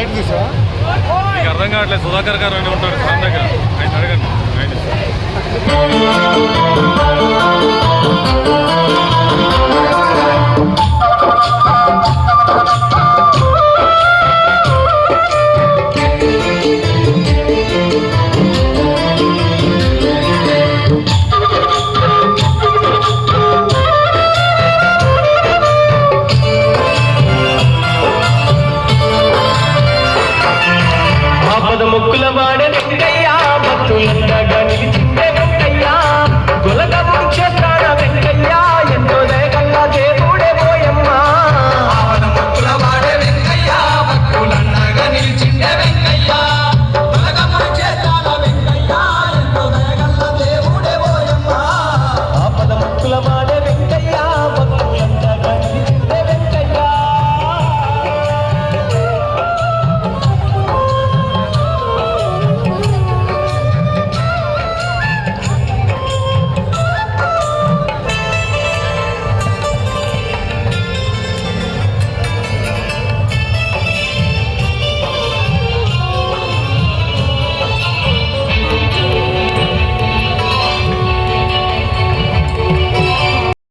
Light చూసావా మీకు అర్థం కావట్లేదు. సుధాకర్ గారు అని ఉంటారు స్థానం దగ్గర. ఆయన అడగండి. ఆయన Thank మొక్కుల వాడే